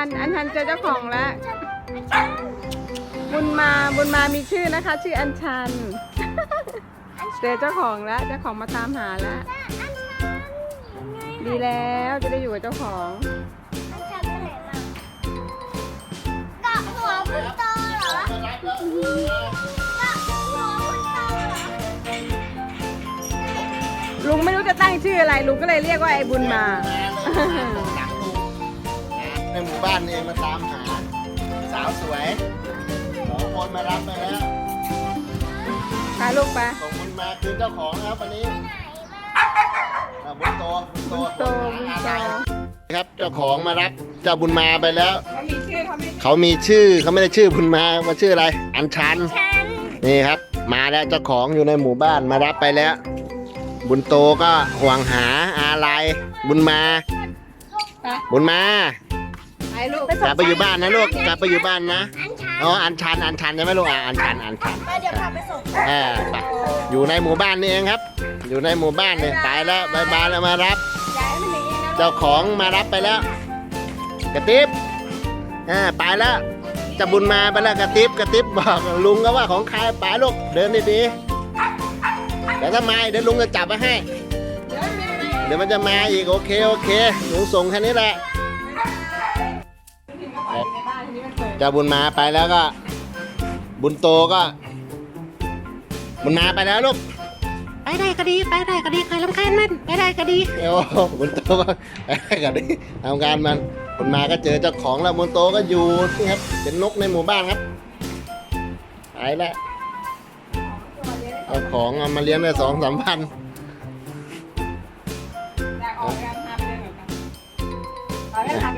อันอันชันเจอเจ้าของแล้วบุญมาบุญมามีชื่อนะคะ ชื่ออัญชันเจอเจ้าของแล้วเจ้าของมาตามหาแล้วดีแล้วจะได้อยู่กับเจ้าของเกาะหัวคุณโตเหรอเกาะหัวคุณโตเหรอลุงไม่รู้จะตั้งชื่ออะไรลุงก็เลยเรียกว่าไอ้บุญมา ในหมู่บ้านนี่เองมาตามหา สาวสวยสองคนมารับไปแล้วพาลูกไปส่งบุญมาคือเจ้าของครับวันนี้อะบุญโตบุญโตบุญโตบุญโตครับเจ้าของมารับเจ้าบุญมาไปแล้ว เขามีชื่อเขาไม่เขามีชื่อเขาไม่ได้ชื่อบุญมาว่าชื่ออะไร อัญชันฉัน นี่ครับ มาแล้วเจ้าของอยู่ในหมู่บ้านมารับไปแล้ว บุญโตก็ห่วงหาอะไรบุญมา ไปบุญมา ไปลูกกลับไปอยู่บ้านนะลูกกลับไปอยู่บ้านนะอันฉันอ๋ออัญชันอัญชันใช่ไหมลูกอะอัญชันอัญชันเดี๋ยวพาไปส่งอ่าไปอยู่ในหมู่บ้านนี่เองครับ อยู่ในหมู่บ้านเนี่ยตายแล้วบายบายแล้วมารับย้ายมันหนีนะเจ้าของมารับไปแล้ว กระติบอ่าไปแล้วจะบุญมาไปแล้วกระติบกระติบบอกลุงก็ว่าของใครไปลูกเดินดีๆเดี๋ยวทำไมเดี๋ยวลุงจะจับมาให้เดี๋ยวมีอะไรเดี๋ยวมันจะมาอีกโอเคโอเคลุงส่งแค่นี้แหละ ในบ้านทีนี้มันเปิดเจ้าบุญมาไปแล้วก็ บุญโตก็ บุญมาไปแล้วลูกไปได้ก็ดี ไปได้ก็ดี ใครลำคาญมัน ไปได้ก็ดี โอ้บุญโตก็ไปกับนี่ทำการมันบุญมาก็เจอเจ้าของแล้วบุญโตก็อยู่นี่ครับ เป็นนกในหมู่บ้านครับไปแล้วเจ้าของเอามาเลี้ยงได้สองสามพันแต่ออกงานพาไปเดินก่อนกันเอาให้พาไป